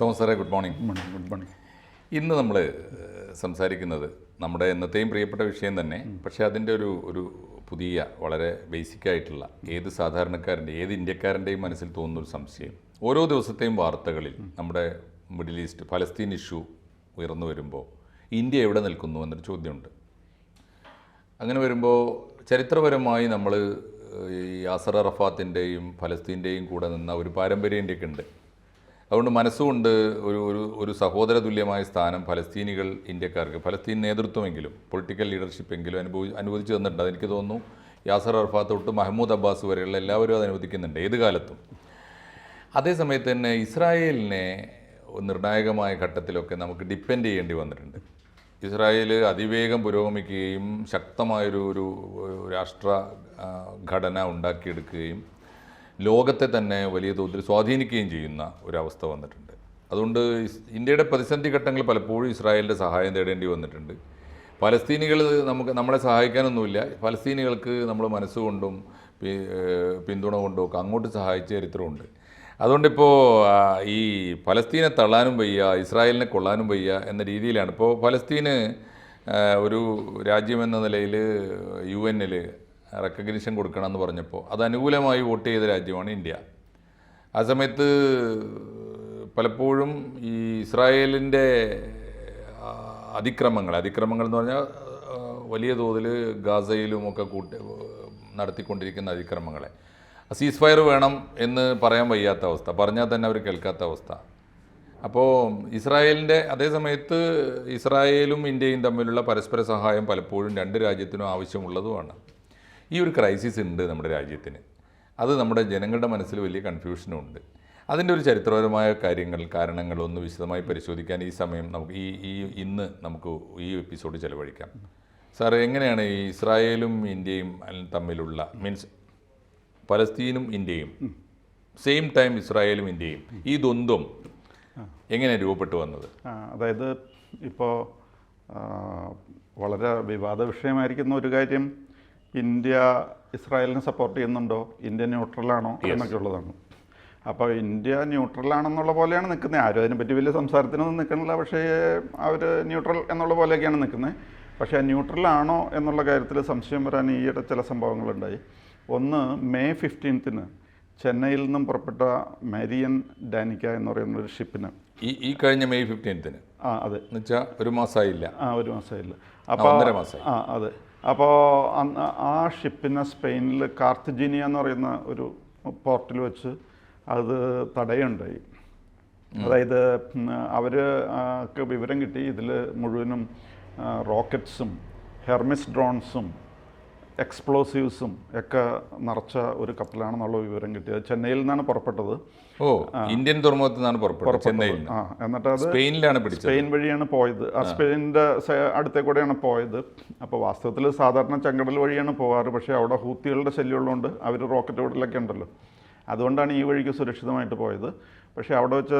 Thomas സാറേ good morning. Good morning ഇന്ന് നമ്മൾ സംസാരിക്കുന്നത് നമ്മുടെ എന്നത്തെയും പ്രിയപ്പെട്ട വിഷയം തന്നെ പക്ഷേ അതിന്റെ ഒരു ഒരു പുതിയ വളരെ ബേസിക്കായിട്ടുള്ള ഏത് സാധാരണക്കാരന്റെ ഏത് ഇന്ത്യക്കാരന്റെയും മനസ്സിൽ തോന്നുന്ന ഒരു സംശയം. ഓരോ ദിവസത്തെയും വാർത്തകളിൽ നമ്മുടെ മിഡിൽ ഈസ്റ്റ് ഫലസ്തീൻ ഇഷ്യൂ ഉയർന്നു വരുമ്പോൾ ഇന്ത്യ എവിടെ നിൽക്കുന്നു എന്നൊരു ചോദ്യമുണ്ട്. അങ്ങനെ വരുമ്പോൾ ചരിത്രപരമായി നമ്മൾ ഈ യാസർ അറഫാത്തിന്റെയും ഫലസ്തീന്റെയും കൂടെ നിന്ന ഒരു പാരമ്പര്യം ഇന്ത്യയ്ക്ക് ഉണ്ട് അതുകൊണ്ട് മനസ്സുകൊണ്ട് ഒരു ഒരു ഒരു സഹോദര തുല്യമായ സ്ഥാനം ഫലസ്തീനികൾ ഇന്ത്യക്കാർക്ക് ഫലസ്തീൻ നേതൃത്വമെങ്കിലും പൊളിറ്റിക്കൽ ലീഡർഷിപ്പ് എങ്കിലും അനുഭവി അനുവദിച്ചു തന്നിട്ടുണ്ട്. അതെനിക്ക് തോന്നുന്നു യാസർ അർഫാത്ത് തൊട്ട് മഹമ്മൂദ് അബ്ബാസ് വരെയുള്ള എല്ലാവരും അത് അനുവദിക്കുന്നുണ്ട് ഏത് കാലത്തും. അതേസമയത്ത് തന്നെ ഇസ്രായേലിനെ നിർണായകമായ ഘട്ടത്തിലൊക്കെ നമുക്ക് ഡിപ്പെൻഡ് ചെയ്യേണ്ടി വന്നിട്ടുണ്ട്. ഇസ്രായേൽ അതിവേഗം പുരോഗമിക്കുകയും ശക്തമായൊരു ഒരു രാഷ്ട്ര ഘടന ഉണ്ടാക്കിയെടുക്കുകയും ലോകത്തെ തന്നെ വലിയ തോതിൽ സ്വാധീനിക്കുകയും ചെയ്യുന്ന ഒരവസ്ഥ വന്നിട്ടുണ്ട്. അതുകൊണ്ട് ഇന്ത്യയുടെ പ്രതിസന്ധി ഘട്ടങ്ങൾ പലപ്പോഴും ഇസ്രായേലിന്റെ സഹായം തേടേണ്ടി വന്നിട്ടുണ്ട്. പലസ്തീനികൾ നമുക്ക് നമ്മളെ സഹായിക്കാനൊന്നുമില്ല. പലസ്തീനികൾക്ക് നമ്മൾ മനസ്സുകൊണ്ടും പിന്തുണ കൊണ്ടും ഒക്കെ അങ്ങോട്ട് സഹായിച്ച ചരിത്രമുണ്ട്. അതുകൊണ്ടിപ്പോൾ ഈ പലസ്തീനെ തള്ളാനും വയ്യ ഇസ്രായേലിനെ കൊള്ളാനും വയ്യ എന്ന രീതിയിലാണ്. ഇപ്പോൾ പലസ്തീന് ഒരു രാജ്യമെന്ന നിലയിൽ യു എന്നിൽ റെക്കഗ്നിഷൻ കൊടുക്കണമെന്ന് പറഞ്ഞപ്പോൾ അത് അനുകൂലമായി വോട്ട് ചെയ്ത രാജ്യമാണ് ഇന്ത്യ. ആ സമയത്ത് പലപ്പോഴും ഈ ഇസ്രായേലിന്റെ അതിക്രമങ്ങൾ അതിക്രമങ്ങൾ എന്ന് പറഞ്ഞാൽ വലിയ തോതിൽ ഗാസയിലുമൊക്കെ കൂട്ടി നടത്തിക്കൊണ്ടിരിക്കുന്ന അതിക്രമങ്ങളെ. സീസ് ഫയർ വേണം എന്ന് പറയാൻ വയ്യാത്ത അവസ്ഥ പറഞ്ഞാൽ തന്നെ അവർ കേൾക്കാത്ത അവസ്ഥ. അപ്പോൾ ഇസ്രായേലിന്റെ അതേസമയത്ത് ഇസ്രായേലും ഇന്ത്യയും തമ്മിലുള്ള പരസ്പര സഹായം പലപ്പോഴും രണ്ട് രാജ്യത്തിനും ആവശ്യമുള്ളതുമാണ്. ഈ ഒരു ക്രൈസിസ് ഉണ്ട് നമ്മുടെ രാജ്യത്തിന്. അത് നമ്മുടെ ജനങ്ങളുടെ മനസ്സിൽ വലിയ കൺഫ്യൂഷനും ഉണ്ട്. അതിന്റെ ഒരു ചരിത്രപരമായ കാര്യങ്ങൾ കാരണങ്ങൾ ഒന്ന് വിശദമായി പരിശോധിക്കാൻ ഈ സമയം നമുക്ക് ഈ ഈ ഇന്ന് നമുക്ക് ഈ എപ്പിസോഡ് ചെലവഴിക്കാം. സാർ എങ്ങനെയാണ് ഈ ഇസ്രായേലും ഇന്ത്യയും തമ്മിലുള്ള മീൻസ് പലസ്തീനും ഇന്ത്യയും സെയിം ടൈം ഇസ്രായേലും ഇന്ത്യയും ഈ ദ്വന്ദ്വം എങ്ങനെ രൂപപ്പെട്ടു വന്നത്? അതായത് ഇപ്പോൾ വളരെ വിവാദ വിഷയമായിരിക്കുന്ന ഒരു കാര്യം ഇന്ത്യ ഇസ്രായേലിനെ സപ്പോർട്ട് ചെയ്യുന്നുണ്ടോ? ഇന്ത്യ ന്യൂട്രലാണോ എന്നൊക്കെ ഉള്ളതാണ്. അപ്പോൾ ഇന്ത്യ ന്യൂട്രലാണെന്നുള്ള പോലെയാണ് നിൽക്കുന്നത്. ആരും അതിനെപ്പറ്റി വലിയ സംസാരത്തിനൊന്നും നിൽക്കണില്ല പക്ഷേ അവർ ന്യൂട്രൽ എന്നുള്ള പോലെയൊക്കെയാണ് നിൽക്കുന്നത്. പക്ഷേ ന്യൂട്രലാണോ എന്നുള്ള കാര്യത്തിൽ സംശയം വരാൻ ഈയിടെ ചില സംഭവങ്ങളുണ്ടായി. ഒന്ന് മെയ് ഫിഫ്റ്റീൻത്തിന് ചെന്നൈയിൽ നിന്നും പുറപ്പെട്ട മാരിയൻ ഡാനിക്ക എന്ന് പറയുന്ന ഒരു ഷിപ്പിന് ഈ ഈ കഴിഞ്ഞ മെയ് ഫിഫ്റ്റീൻത്തിന് ആ അതെ. എന്നുവെച്ചാൽ ഒരു മാസമായില്ല. ആ ഒരു മാസമായില്ല. അപ്പോൾ. ആ അതെ. അപ്പോൾ അന്ന് ആ ഷിപ്പിനെ സ്പെയിനിൽ കാർത്തജീനിയ എന്ന് പറയുന്ന ഒരു പോർട്ടിൽ വെച്ച് അത് തടയുണ്ടായി. അതായത് അവർ വിവരം കിട്ടി. ഇതിൽ മുഴുവനും റോക്കറ്റ്സും ഹെർമിസ് ഡ്രോൺസും എക്സ്പ്ലോസീവ്സും ഒക്കെ നിറച്ച ഒരു കപ്പലാണെന്നുള്ള വിവരം കിട്ടിയത്. ചെന്നൈയിൽ നിന്നാണ് പുറപ്പെട്ടത്. ഓ ഇന്ത്യൻ തുറമുഖത്ത് നിന്നാണ് പുറപ്പെട്ടത് ചെന്നൈയിൽ ആ എന്നിട്ട് അത് സ്പെയിനിലാണ് പിടിച്ചത്. സ്പെയിൻ വഴിയാണ് പോയത്. ആ സ്പെയിനിന്റെ അടുത്തേ കൂടെയാണ് പോയത്. അപ്പോൾ വാസ്തവത്തിൽ സാധാരണ ചെങ്കടൽ വഴിയാണ് പോകാറ്. പക്ഷേ അവിടെ ഹൂത്തികളുടെ ശല്യമുള്ളതുകൊണ്ട് അവർ റോക്കറ്റ് വിടലൊക്കെ ഉണ്ടല്ലോ. അതുകൊണ്ടാണ് ഈ വഴിക്ക് സുരക്ഷിതമായിട്ട് പോയത്. പക്ഷേ അവിടെ വെച്ച്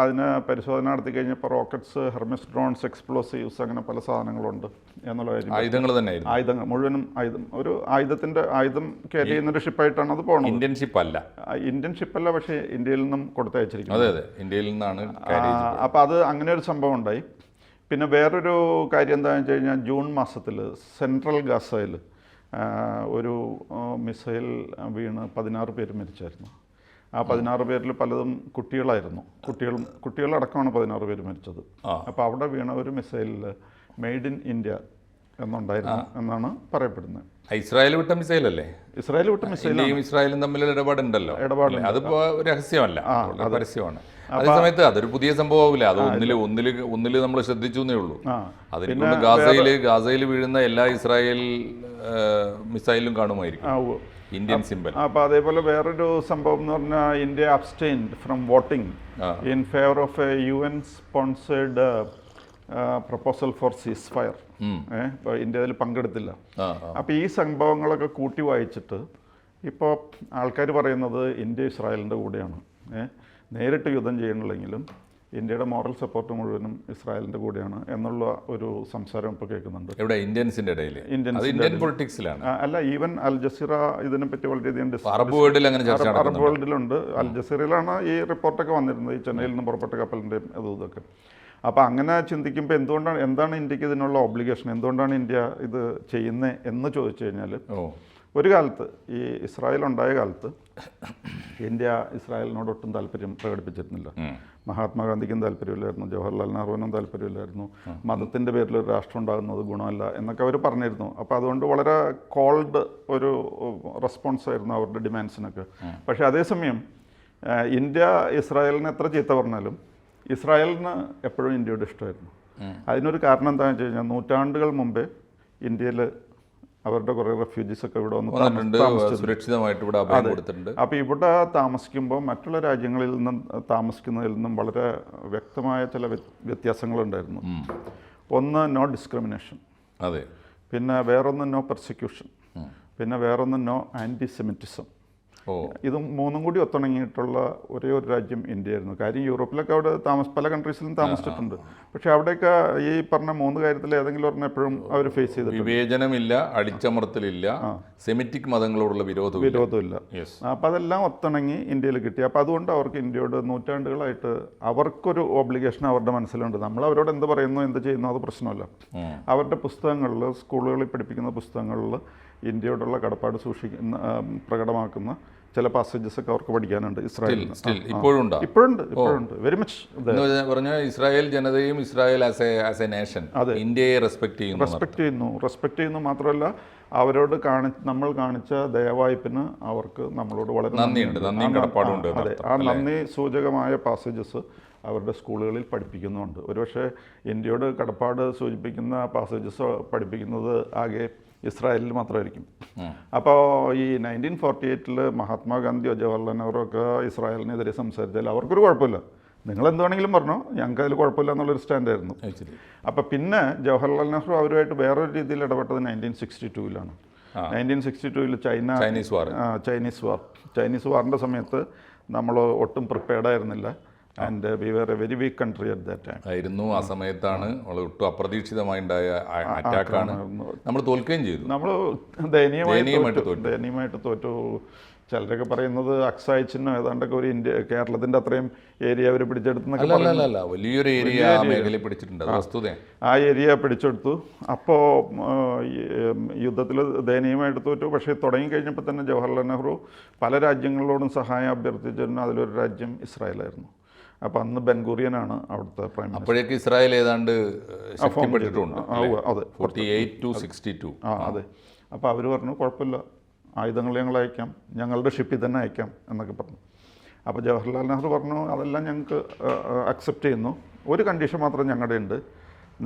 അതിന് പരിശോധന നടത്തി കഴിഞ്ഞപ്പോൾ റോക്കറ്റ്സ് ഹെർമിസ് ഡ്രോൺസ് എക്സ്പ്ലോസീവ്സ് അങ്ങനെ പല സാധനങ്ങളുണ്ട് എന്നുള്ള കാര്യം. ആയുധങ്ങൾ തന്നെ ആയുധങ്ങൾ മുഴുവനും ആയുധം. ഒരു ആയുധത്തിന്റെ ആയുധം കയറി ചെയ്യുന്ന ഒരു ഷിപ്പായിട്ടാണ് അത് പോകുന്നത് ഇന്ത്യൻ ഷിപ്പ് അല്ല ഇന്ത്യൻ ഷിപ്പല്ല പക്ഷേ ഇന്ത്യയിൽ നിന്നും കൊടുത്തയച്ചിരിക്കുന്നത്. അതെ അതെ. ഇന്ത്യയിൽ നിന്നാണ്. അപ്പോൾ അത് അങ്ങനെ ഒരു സംഭവം ഉണ്ടായി. പിന്നെ വേറൊരു കാര്യം എന്താണെന്ന് വെച്ച് കഴിഞ്ഞാൽ ജൂൺ മാസത്തിൽ സെൻട്രൽ ഗാസയിൽ ഒരു മിസൈൽ വീണ് പതിനാറ് പേര് മരിച്ചായിരുന്നു. ആ പതിനാറ് പേരിൽ പലതും കുട്ടികളായിരുന്നു. കുട്ടികൾ കുട്ടികളടക്കമാണ് പതിനാറ് പേര് മരിച്ചത്. അപ്പോൾ അവിടെ വീണ ഒരു മിസൈലിൽ മെയ്ഡ് ഇൻ ഇന്ത്യ എന്നുണ്ടായിരുന്നു എന്നാണ് പറയപ്പെടുന്നത്. ഇസ്രായേൽ വിട്ട മിസൈൽ അല്ലേ ഇസ്രായേൽ വിട്ട മിസൈൽ ഇസ്രായേലും തമ്മിൽ ഇടപാടുണ്ടല്ലോ. ഇടപാടില്ല? അതിപ്പോ രഹസ്യമല്ല. പരസ്യമാണ്. അതേ സമയത്ത് അതൊരു പുതിയ സംഭവമാവില്ല അത് ഒന്നിൽ ഒന്നിൽ ഒന്നിൽ നമ്മൾ ശ്രദ്ധിച്ചു എന്നേ ഉള്ളൂ. അതിന് അതിനുകൊണ്ട് ഗാസയിൽ ഗാസയിൽ വീഴുന്ന എല്ലാ ഇസ്രായേൽ മിസൈലും കാണുമായിരിക്കും. Indian symbol. അപ്പോൾ അതേപോലെ വേറൊരു സംഭവം എന്ന് പറഞ്ഞാൽ India abstained from voting in favour of a U N sponsored proposal for ceasefire India അതിൽ പങ്കെടുത്തില്ല. അപ്പോൾ ഈ സംഭവങ്ങളൊക്കെ കൂട്ടി വായിച്ചിട്ട് ഇപ്പോൾ ആൾക്കാർ പറയുന്നത് ഇന്ത്യ ഇസ്രായേലിന്റെ കൂടെയാണ്. ഏഹ് നേരിട്ട് യുദ്ധം ചെയ്യണില്ലെങ്കിലും ഇന്ത്യയുടെ മോറൽ സപ്പോർട്ട് മുഴുവനും ഇസ്രായേലിന്റെ കൂടെയാണ് എന്നുള്ള ഒരു സംസാരം ഇപ്പോൾ കേൾക്കുന്നുണ്ട്. ഇവിടെ ഇന്ത്യൻസിന്റെ ഇടയിൽ ഇന്ത്യൻ പൊളിറ്റിക്സിലാണ്. അല്ല ഈവൻ അൽ ജസീറ ഇതിനെപ്പറ്റി വളരെയധികം അറബ് വേൾഡിൽ അങ്ങനെ അറബ് വേൾഡിലുണ്ട്. അൽ ജസീറയിലാണ് ഈ റിപ്പോർട്ടൊക്കെ വന്നിരുന്നത് ഈ ചെന്നൈയിൽ നിന്ന് പുറപ്പെട്ട കപ്പലിന്റെയും അതും ഇതൊക്കെ. അപ്പോൾ അങ്ങനെ ചിന്തിക്കുമ്പോൾ എന്തുകൊണ്ടാണ് എന്താണ് ഇന്ത്യയ്ക്ക് ഇതിനുള്ള ഒബ്ലിഗേഷൻ എന്തുകൊണ്ടാണ് ഇന്ത്യ ഇത് ചെയ്യുന്നത് എന്ന് ചോദിച്ചു കഴിഞ്ഞാൽ ഒരു കാലത്ത് ഈ ഇസ്രായേൽ ഉണ്ടായ കാലത്ത് ഇന്ത്യ ഇസ്രായേലിനോട് ഒട്ടും താല്പര്യം പ്രകടിപ്പിച്ചിരുന്നില്ല. മഹാത്മാഗാന്ധിക്കും താല്പര്യമില്ലായിരുന്നു ജവഹർലാൽ നെഹ്റുവിനും താല്പര്യമില്ലായിരുന്നു. മതത്തിന്റെ പേരിൽ ഒരു രാഷ്ട്രം ഉണ്ടാകുന്നത് ഗുണമല്ല എന്നൊക്കെ അവർ പറഞ്ഞിരുന്നു. അപ്പോൾ അതുകൊണ്ട് വളരെ കോൾഡ് ഒരു റെസ്പോൺസ് ആയിരുന്നു അവരുടെ ഡിമാൻഡ്സിനൊക്കെ. പക്ഷേ അതേസമയം ഇന്ത്യ ഇസ്രായേലിനെ എത്ര ചീത്ത പറഞ്ഞാലും ഇസ്രായേലിന് എപ്പോഴും ഇന്ത്യയുടെ ഇഷ്ടമായിരുന്നു. അതിനൊരു കാരണം എന്താണെന്ന് വെച്ച് കഴിഞ്ഞാൽ നൂറ്റാണ്ടുകൾ മുമ്പേ ഇന്ത്യയിൽ അവരുടെ കുറേ റെഫ്യൂജീസ് ഒക്കെ ഇവിടെ വന്ന് താമ- സുരക്ഷിതമായിട്ട് ഇവിടെ കൊടുത്തിട്ടുണ്ട്. അപ്പോൾ ഇവിടെ താമസിക്കുമ്പോൾ മറ്റുള്ള രാജ്യങ്ങളിൽ നിന്നും താമസിക്കുന്നതിൽ നിന്നും വളരെ വ്യക്തമായ ചില വ്യ- വ്യത്യാസങ്ങളുണ്ടായിരുന്നു. ഒന്ന് നോ ഡിസ്ക്രിമിനേഷൻ അതെ. പിന്നെ വേറൊന്ന് നോ പെർസിക്യൂഷൻ പിന്നെ വേറൊന്ന് നോ ആന്റി സെമിറ്റിസം ഇതും മൂന്നും കൂടി ഒത്തിണങ്ങിയിട്ടുള്ള ഒരേ ഒരു രാജ്യം ഇന്ത്യയായിരുന്നു. കാര്യം യൂറോപ്പിലൊക്കെ അവിടെ താമസ പല കൺട്രീസിലും താമസിച്ചിട്ടുണ്ട്. പക്ഷേ അവിടെയൊക്കെ ഈ പറഞ്ഞ മൂന്ന് കാര്യത്തിൽ ഏതെങ്കിലും ഒരെണ്ണം എപ്പോഴും അവർ ഫേസ് ചെയ്തിട്ടുണ്ട്. വിവേചനമില്ല അടിച്ചമർത്തലില്ല സെമിറ്റിക് മതങ്ങളോടുള്ള വിരോധം വിരോധമില്ല. അപ്പോൾ അതെല്ലാം ഒത്തിണങ്ങി ഇന്ത്യയിൽ കിട്ടി. അപ്പോൾ അതുകൊണ്ട് അവർക്ക് ഇന്ത്യയോട് നൂറ്റാണ്ടുകളായിട്ട് അവർക്കൊരു ഓബ്ലിഗേഷൻ അവരുടെ മനസ്സിലുണ്ട്. നമ്മൾ അവരോട് എന്ത് പറയുന്നു എന്ത് ചെയ്യുന്നു അത് പ്രശ്നമല്ല. അവരുടെ പുസ്തകങ്ങളിൽ സ്കൂളുകളിൽ പഠിപ്പിക്കുന്ന പുസ്തകങ്ങളിൽ ഇന്ത്യയോടുള്ള കടപ്പാട് സൂക്ഷിക്കുന്ന പ്രകടമാക്കുന്ന ചില പാസേജസ് ഒക്കെ അവർക്ക് പഠിക്കാനുണ്ട് ഇസ്രായേൽ ഇപ്പോഴും ഇപ്പോഴുണ്ട്? ഇപ്പോഴുണ്ട് വെരി മച്ച് പറഞ്ഞാൽ ഇസ്രായേൽ ജനതയും Israel as a as a nation ഇന്ത്യയെ റെസ്പെക്ട് ചെയ്യുന്നു റെസ്പെക്ട് ചെയ്യുന്നു റെസ്പെക്ട് ചെയ്യുന്നു മാത്രമല്ല അവരോട് കാണി നമ്മൾ കാണിച്ച ദയവായ്പിന് അവർക്ക് നമ്മളോട് വളരെ നന്ദിയുണ്ട്. നന്ദി അതെ. ആ നന്ദി സൂചകമായ പാസേജസ് അവരുടെ സ്കൂളുകളിൽ പഠിപ്പിക്കുന്നുണ്ട്. ഒരുപക്ഷെ ഇന്ത്യയോട് കടപ്പാട് സൂചിപ്പിക്കുന്ന പാസേജസ് പഠിപ്പിക്കുന്നത് ആകെ ഇസ്രായേലിൽ മാത്രമായിരിക്കും. അപ്പോൾ ഈ നയന്റീൻ ഫോർട്ടി എയ്റ്റിൽ മഹാത്മാഗാന്ധിയോ ജവഹർലാൽ നെഹ്റു ഒക്കെ ഇസ്രായേലിനെതിരെ സംസാരിച്ചാൽ അവർക്കൊരു കുഴപ്പമില്ല. നിങ്ങൾ എന്ത് വേണമെങ്കിലും പറഞ്ഞോ ഞങ്ങൾക്ക് അതിൽ കുഴപ്പമില്ല എന്നുള്ളൊരു സ്റ്റാൻഡായിരുന്നു. അപ്പോൾ പിന്നെ ജവഹർലാൽ നെഹ്റു അവരുമായിട്ട് വേറൊരു രീതിയിൽ ഇടപെട്ടത് നയന്റീൻ സിക്സ്റ്റി ടൂവിലാണ്. നയന്റീൻ സിക്സ്റ്റി ടൂവിൽ China Chinese war. Chinese war. Chinese വാറിന്റെ സമയത്ത് നമ്മൾ ഒട്ടും പ്രിപ്പയർഡ് ആയിരുന്നില്ല and we were a very weak country at that time ആയിരുന്നു. ആ സമയത്താണ് ഒട്ടും അപ്രതീക്ഷിതമായി ഉണ്ടായ അറ്റാക്കാണ് നമ്മൾ തോൽക്കുകയും ചെയ്തു. നമ്മൾ ദയനീയമായി ദയനീയമായിട്ട് തോറ്റു. ദയനീയമായിട്ട് തോറ്റു. ചിലരൊക്കെ പറയുന്നത് അക്സായിച്ചിനോ ഏതാണ്ടൊക്കെ ഒരു ഇന്ത്യ കേരളത്തിന്റെ അത്രയും ഏരിയ അവർ പിടിച്ചെടുത്തെന്നൊക്കെ അല്ല വലിയൊരു ഏരിയ ആ മേഖലയിൽ പിടിച്ചിട്ടുണ്ട്. ആ. ഏരിയ പിടിച്ചെടുത്തു. അപ്പോൾ യുദ്ധത്തിൽ ദയനീയമായിട്ട് തോറ്റു. പക്ഷേ തുടങ്ങി കഴിഞ്ഞപ്പോൾ തന്നെ ജവഹർലാൽ നെഹ്റു പല രാജ്യങ്ങളോടും സഹായം അഭ്യർത്ഥിച്ചിരുന്നു അതിലൊരു രാജ്യം ഇസ്രായേലായിരുന്നു. അപ്പോൾ അന്ന് ബെൻഗൂറിയനാണ് അവിടുത്തെ പ്രൈം അപ്പോഴേക്ക് ഇസ്രായേൽ ഏതാണ്ട് ശക്തിപ്പെട്ടിട്ടുണ്ട് അതെ forty eight to sixty two ആ അതെ. അപ്പോൾ അവർ പറഞ്ഞു കുഴപ്പമില്ല. ആയുധങ്ങൾ ഞങ്ങൾ അയക്കാം. ഞങ്ങളുടെ ഷിപ്പിൽ തന്നെ അയക്കാം എന്നൊക്കെ പറഞ്ഞു. അപ്പോൾ ജവഹർലാൽ നെഹ്റു പറഞ്ഞു അതെല്ലാം ഞങ്ങൾക്ക് അക്സെപ്റ്റ് ചെയ്യുന്നു. ഒരു കണ്ടീഷൻ മാത്രം ഞങ്ങളുടെ ഉണ്ട്.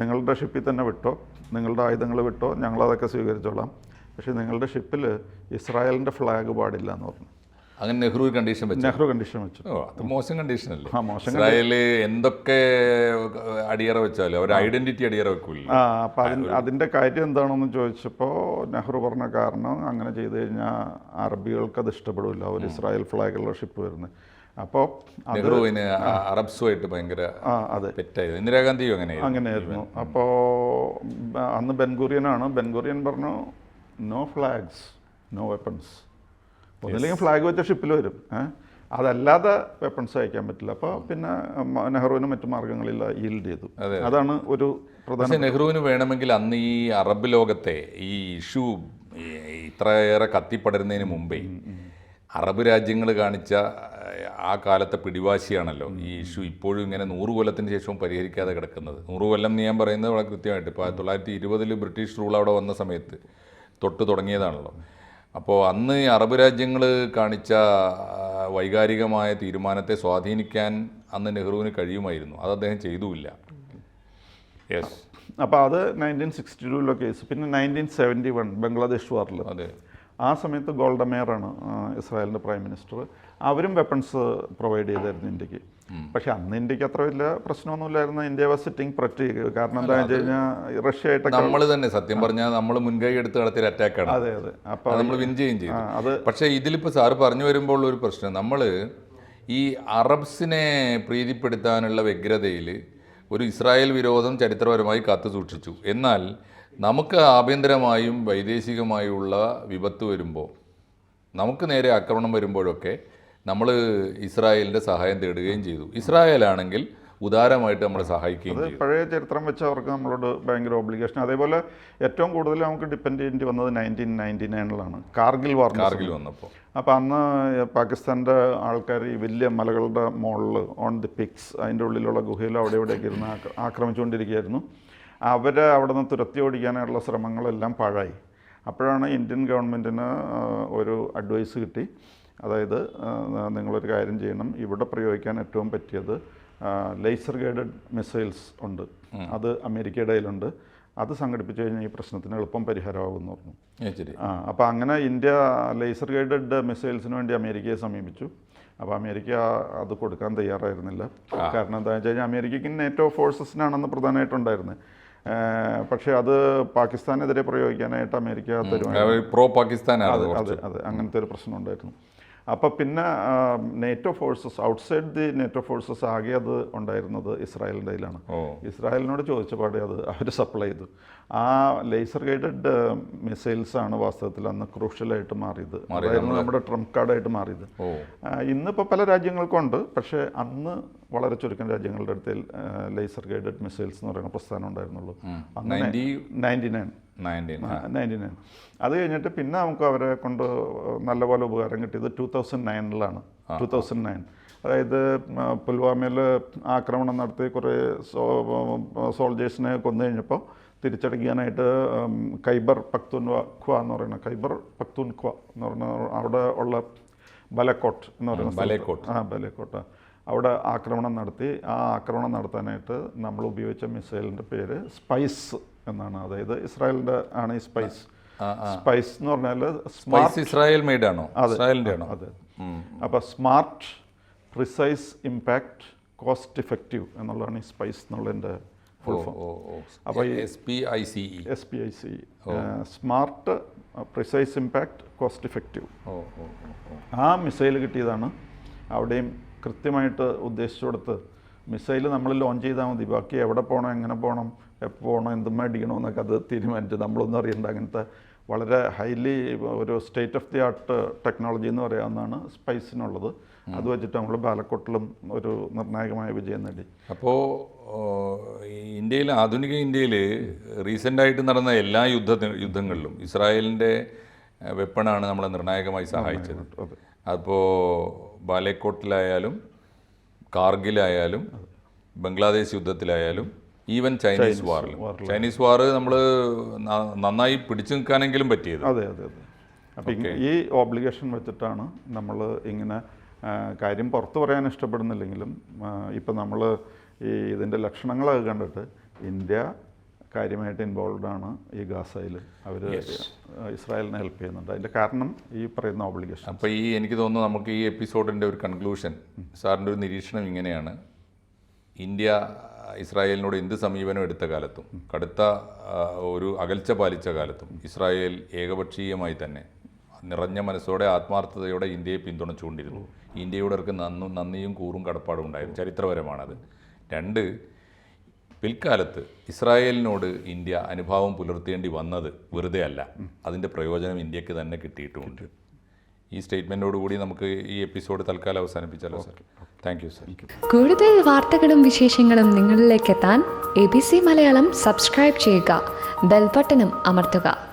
നിങ്ങളുടെ ഷിപ്പിൽ തന്നെ വിട്ടോ? നിങ്ങളുടെ ആയുധങ്ങൾ വിട്ടോ? ഞങ്ങളതൊക്കെ സ്വീകരിച്ചോളാം. പക്ഷേ നിങ്ങളുടെ ഷിപ്പിൽ ഇസ്രായേലിന്റെ ഫ്ലാഗ് പാടില്ല എന്ന് പറഞ്ഞു. അങ്ങനെ നെഹ്റു കണ്ടീഷൻ വെച്ചു? നെഹ്റു കണ്ടീഷൻ വെച്ചു. ഓ അത് മോശം കണ്ടീഷൻ അല്ലേ? ഇസ്രായേൽ എന്തൊക്കെ അടിയറ വെച്ചാലും അവർ ഐഡന്റിറ്റി അടിയറ വെക്കൂല? അപ്പം അതിന് അതിന്റെ കാര്യം എന്താണെന്ന് ചോദിച്ചപ്പോൾ നെഹ്റു പറഞ്ഞ കാരണം അങ്ങനെ ചെയ്തു കഴിഞ്ഞാൽ അറബികൾക്ക് അത് ഇഷ്ടപ്പെടില്ല അവർ ഇസ്രായേൽ ഫ്ലാഗുള്ള ഷിപ്പ് വരുന്നത് അപ്പോൾ നെഹ്റുവിന് അറബ്സുമായിട്ട് ഭയങ്കര അതെ. പെറ്റായത് ഇന്ദിരാഗാന്ധിയും അങ്ങനെ അങ്ങനെയായിരുന്നു. അപ്പോൾ അന്ന് ബെൻഗുറിയനാണ് ബെൻഗുറിയൻ പറഞ്ഞു നോ ഫ്ലാഗ്സ് നോ വെപ്പൺസ് ഒന്നില്ലെങ്കിൽ ഫ്ലാഗ് വെച്ച ഷിപ്പിൽ വരും? അതല്ലാതെ വെപ്പൺസ് അയക്കാൻ പറ്റില്ല. അപ്പോൾ പിന്നെ നെഹ്റുവിന് മറ്റു മാർഗങ്ങളില്ല ഈൽഡ് ചെയ്തു. അതാണ് ഒരു പ്രധാന നെഹ്റുവിന് വേണമെങ്കിൽ അന്ന് ഈ അറബ് ലോകത്തെ ഈ ഇഷ്യൂ ഇത്രയേറെ കത്തിപ്പടരുന്നതിന് മുമ്പേ അറബ് രാജ്യങ്ങൾ കാണിച്ച ആ കാലത്തെ പിടിവാശിയാണല്ലോ ഈ ഇഷ്യൂ ഇപ്പോഴും ഇങ്ങനെ നൂറ് കൊല്ലത്തിന് ശേഷവും പരിഹരിക്കാതെ കിടക്കുന്നത്. നൂറ് കൊല്ലം ഞാൻ പറയുന്നത് വളരെ കൃത്യമായിട്ട്. ഇപ്പോൾ ആയിരത്തി തൊള്ളായിരത്തി ഇരുപതിൽ ബ്രിട്ടീഷ് റൂൾ അവിടെ വന്ന സമയത്ത് തൊട്ട് തുടങ്ങിയതാണല്ലോ. അപ്പോൾ അന്ന് അറബ് രാജ്യങ്ങൾ കാണിച്ച വൈകാരികമായ തീരുമാനത്തെ സ്വാധീനിക്കാൻ അന്ന് നെഹ്റുവിന് കഴിയുമായിരുന്നു. അത് അദ്ദേഹം ചെയ്തുമില്ല യെസ് അപ്പോൾ അത് നയന്റീൻ സിക്സ്റ്റി ടൂവിലെ കേസ്. പിന്നെ നയന്റീൻ സെവന്റി വൺ ബംഗ്ലാദേശ് വാറിൽ അതെ. ആ സമയത്ത് ഗോൾഡ മേയറാണ് ഇസ്രായേലിന്റെ പ്രൈം മിനിസ്റ്റർ അവരും വെപ്പൺസ് പ്രൊവൈഡ് ചെയ്തായിരുന്നു ഇന്ത്യയ്ക്ക്. പക്ഷെ അന്ന് ഇന്ത്യയ്ക്ക് അത്ര വലിയ പ്രശ്നമൊന്നുമില്ലായിരുന്നു. ഇന്ത്യ വാസ് സിറ്റിംഗ് പ്രറ്റ് കാരണം എന്താ വെച്ച് കഴിഞ്ഞാൽ റഷ്യ ആയിട്ട് നമ്മൾ തന്നെ സത്യം പറഞ്ഞാൽ നമ്മൾ മുൻകൈ എടുത്ത് നടത്തിയ അറ്റാക്കാണ് അതെ അതെ. അപ്പോൾ നമ്മൾ വിൻ ചെയ്യും ചെയ്തു. അത് പക്ഷേ ഇതിലിപ്പോൾ സാറ് പറഞ്ഞു വരുമ്പോൾ ഒരു പ്രശ്നം. നമ്മൾ ഈ അറബ്സിനെ പ്രീതിപ്പെടുത്താനുള്ള വ്യഗ്രതയിൽ ഒരു ഇസ്രായേൽ വിരോധം ചരിത്രപരമായി കാത്തു സൂക്ഷിച്ചു. എന്നാൽ നമുക്ക് ആഭ്യന്തരമായും വൈദേശികമായുള്ള വിപത്ത് വരുമ്പോൾ നമുക്ക് നേരെ ആക്രമണം വരുമ്പോഴൊക്കെ നമ്മൾ ഇസ്രായേലിന്റെ സഹായം തേടുകയും ചെയ്തു. ഇസ്രായേൽ ആണെങ്കിൽ ഉദാരമായിട്ട് നമ്മളെ സഹായിക്കുകയും അത് ചെയ്തു. പഴയ ചരിത്രം വെച്ച് അവർക്ക് നമ്മളോട് ഭയങ്കര ഒബ്ലിഗേഷൻ അതേപോലെ ഏറ്റവും കൂടുതൽ നമുക്ക് ഡിപ്പെൻഡ് ചെയ്യേണ്ടി വന്നത് നയന്റീൻ നയന്റി നയനിലാണ് കാർഗിൽ വാർ കാർഗിൽ വന്നപ്പോൾ. അപ്പോൾ അന്ന് പാകിസ്ഥാന്റെ ആൾക്കാർ ഈ വലിയ മലകളുടെ മുകളിൽ ഓൺ ദി പിക്സ് അതിന്റെ ഉള്ളിലുള്ള ഗുഹയിൽ അവിടെ ഇവിടെയൊക്കെ ഇരുന്ന് ആക്രമിച്ചുകൊണ്ടിരിക്കുകയായിരുന്നു. അവരെ അവിടെ നിന്ന് തുരത്തി ഓടിക്കാനായിട്ടുള്ള ശ്രമങ്ങളെല്ലാം പാഴായി. അപ്പോഴാണ് ഇന്ത്യൻ ഗവൺമെന്റിന് ഒരു അഡ്വൈസ് കിട്ടി. അതായത് നിങ്ങളൊരു കാര്യം ചെയ്യണം. ഇവിടെ പ്രയോഗിക്കാൻ ഏറ്റവും പറ്റിയത് ലേസർ ഗൈഡഡ് മിസൈൽസ് ഉണ്ട്. അത് അമേരിക്കയുടെ കയ്യിലുണ്ട്. അത് സംഘടിപ്പിച്ചു കഴിഞ്ഞാൽ ഈ പ്രശ്നത്തിന് എളുപ്പം പരിഹാരമാകുമെന്ന് പറഞ്ഞു. ശരി. ആ അപ്പോൾ അങ്ങനെ ഇന്ത്യ ലേസർ ഗൈഡഡ് മിസൈൽസിന് വേണ്ടി അമേരിക്കയെ സമീപിച്ചു. അപ്പോൾ അമേരിക്ക അത് കൊടുക്കാൻ തയ്യാറായിരുന്നില്ല. കാരണം എന്താ വെച്ച് കഴിഞ്ഞാൽ അമേരിക്കയ്ക്ക് നേറ്റോ ഫോഴ്സസിനാണെന്ന് പ്രധാനമായിട്ടുണ്ടായിരുന്നത് പക്ഷേ അത് പാകിസ്ഥാനെതിരെ പ്രയോഗിക്കാനായിട്ട് അമേരിക്ക തരുമാനം പ്രോ പാകിസ്ഥാൻ അതെ അതെ അതെ. അങ്ങനത്തെ ഒരു പ്രശ്നം ഉണ്ടായിരുന്നു. അപ്പോൾ പിന്നെ NATO forces outside the NATO forces ആകെ അത് ഉണ്ടായിരുന്നത് ഇസ്രായേലിന്റെ കയ്യിലാണ്. ഇസ്രായേലിനോട് ചോദിച്ചപാടെ അത് അവർ സപ്ലൈ ചെയ്തു. ആ ലേസർ ഗൈഡഡ് മിസൈൽസ് ആണ് വാസ്തവത്തിൽ അന്ന് ക്രൂഷ്യലായിട്ട് മാറിയത്. അതായിരുന്നു നമ്മുടെ ട്രംപ് കാർഡായിട്ട് മാറിയത്. ഇന്നിപ്പോൾ പല രാജ്യങ്ങൾക്കും ഉണ്ട് പക്ഷേ അന്ന് വളരെ ചുരുക്കം രാജ്യങ്ങളുടെ അടുത്ത് ലേസർ ഗൈഡഡ് മിസൈൽസ് എന്ന് പറയുന്ന പ്രസ്ഥാനം ഉണ്ടായിരുന്നുള്ളൂ. Ninety ninety nine. Ninety nine. അത് കഴിഞ്ഞിട്ട് പിന്നെ നമുക്ക് അവരെ കൊണ്ട് നല്ലപോലെ ഉപകാരം കിട്ടിയത് two thousand നയനിലാണ്. Two thousand nine. അതായത് പുൽവാമയിൽ ആക്രമണം നടത്തി കുറേ സോൾജേഴ്സിനെ കൊന്നു കഴിഞ്ഞപ്പോൾ തിരിച്ചടിക്കാനായിട്ട് കൈബർ പക്തുൻ ഖ്വ എന്ന് പറയുന്ന ഖൈബർ പക്തുൻഖ്വ എന്ന് പറയുന്ന അവിടെ ഉള്ള ബലക്കോട്ട് എന്ന് പറയുന്ന ബലക്കോട്ട് ബലേക്കോട്ട്. ആ ബലക്കോട്ട്. അവിടെ ആക്രമണം നടത്തി. ആ ആക്രമണം നടത്താനായിട്ട് നമ്മൾ ഉപയോഗിച്ച മിസൈലിന്റെ പേര് സ്പൈസ് എന്നാണ്. അതായത് ഇസ്രായേലിന്റെ ആണ് ഈ സ്പൈസ് സ്പൈസ് എന്ന് പറഞ്ഞാൽ സ്മാർട്ട് സ്പൈസ് ഇസ്രായേൽ മെയ്ഡ് ആണോ? ഇസ്രായേലിന്റെ ആണോ? അതെ. അപ്പോൾ smart precise impact cost effective എന്നുള്ളതാണ് ഈ സ്പൈസ് എന്നുള്ളതിന്റെ ഫുൾ ഫോം അപ്പോൾ S P I C S P I C smart precise impact cost effective ആ മിസൈൽ കിട്ടിയതാണ് അവിടെയും കൃത്യമായിട്ട് ഉദ്ദേശിച്ചു കൊടുത്ത് മിസൈൽ നമ്മൾ ലോഞ്ച് ചെയ്താൽ മതി. ബാക്കി എവിടെ പോകണം എങ്ങനെ പോകണം എപ്പോൾ പോകണം എന്തുമ്മ അടിക്കണം എന്നൊക്കെ അത് തീരുമാനിച്ച് നമ്മളൊന്നും അറിയണ്ട. അങ്ങനത്തെ വളരെ ഹൈലി ഒരു state of the art technology എന്ന് പറയാവുന്നതാണ് സ്പൈസിനുള്ളത് അത് വെച്ചിട്ട് നമ്മൾ ബാലക്കോട്ടിലും ഒരു നിർണായകമായ വിജയം നേടി. അപ്പോൾ ഇന്ത്യയിൽ ആധുനിക ഇന്ത്യയിൽ റീസെന്റായിട്ട് നടന്ന എല്ലാ യുദ്ധ യുദ്ധങ്ങളിലും ഇസ്രായേലിന്റെ വെപ്പണാണ് നമ്മളെ നിർണായകമായി സഹായിച്ചത്. അപ്പോൾ ബാലേക്കോട്ടിലായാലും കാർഗിലായാലും ബംഗ്ലാദേശ് യുദ്ധത്തിലായാലും ഈവൻ ചൈനീസ് വാറിലും. ചൈനീസ് വാർ നമ്മൾ നന്നായി പിടിച്ചു നിൽക്കാനെങ്കിലും പറ്റിയത്. അതെ അതെ അതെ. അപ്പം ഈ ഓബ്ലിഗേഷൻ വെച്ചിട്ടാണ് നമ്മൾ ഇങ്ങനെ കാര്യം പുറത്തു പറയാൻ ഇഷ്ടപ്പെടുന്നില്ലെങ്കിലും ഇപ്പം നമ്മൾ ഈ ഇതിന്റെ ലക്ഷണങ്ങളൊക്കെ കണ്ടിട്ട് ഇന്ത്യ കാര്യമായിട്ട് ഇൻവോൾവ് ആണ് ഈ ഗാസയിൽ. അവർ ഇസ്രായേലിനെ ഹെൽപ്പ് ചെയ്യുന്നുണ്ട്. അതിന്റെ കാരണം ഈ പറയുന്ന ഓബ്ലിഗേഷൻ അപ്പോൾ ഈ എനിക്ക് തോന്നുന്നു നമുക്ക് ഈ എപ്പിസോഡിന്റെ ഒരു കൺക്ലൂഷൻ സാറിന്റെ ഒരു നിരീക്ഷണം ഇങ്ങനെയാണ്. ഇന്ത്യ ഇസ്രായേലിനോട് എന്ത് സമീപനം എടുത്ത കാലത്തും കടുത്ത ഒരു അകൽച്ച പാലിച്ച കാലത്തും ഇസ്രായേൽ ഏകപക്ഷീയമായി തന്നെ നിറഞ്ഞ മനസ്സോടെ ആത്മാർത്ഥതയോടെ ഇന്ത്യയെ പിന്തുണച്ചുകൊണ്ടിരുന്നു. ഇന്ത്യയോടൊക്കെ നന്നും നന്ദിയും കൂറും കടപ്പാടും ഉണ്ടായിരുന്നു. ചരിത്രപരമാണത്. രണ്ട് പിൽക്കാലത്ത് ഇസ്രായേലിനോട് ഇന്ത്യ അനുഭാവം പുലർത്തേണ്ടി വന്നത് വെറുതെ അല്ല അതിന്റെ പ്രയോജനം ഇന്ത്യയ്ക്ക് തന്നെ കിട്ടിയിട്ടുമുണ്ട് ഈ സ്റ്റേറ്റ്മെന്റോടുകൂടി നമുക്ക് ഈ എപ്പിസോഡ് തൽക്കാലം അവസാനിപ്പിച്ചാലോ സർ? Thank you sir. കൂടുതൽ വാർത്തകളും വിശേഷങ്ങളും നിങ്ങളിലേക്ക് എത്താൻ A B C Malayalam subscribe ചെയ്യുക. ബെൽബട്ടനും അമർത്തുക.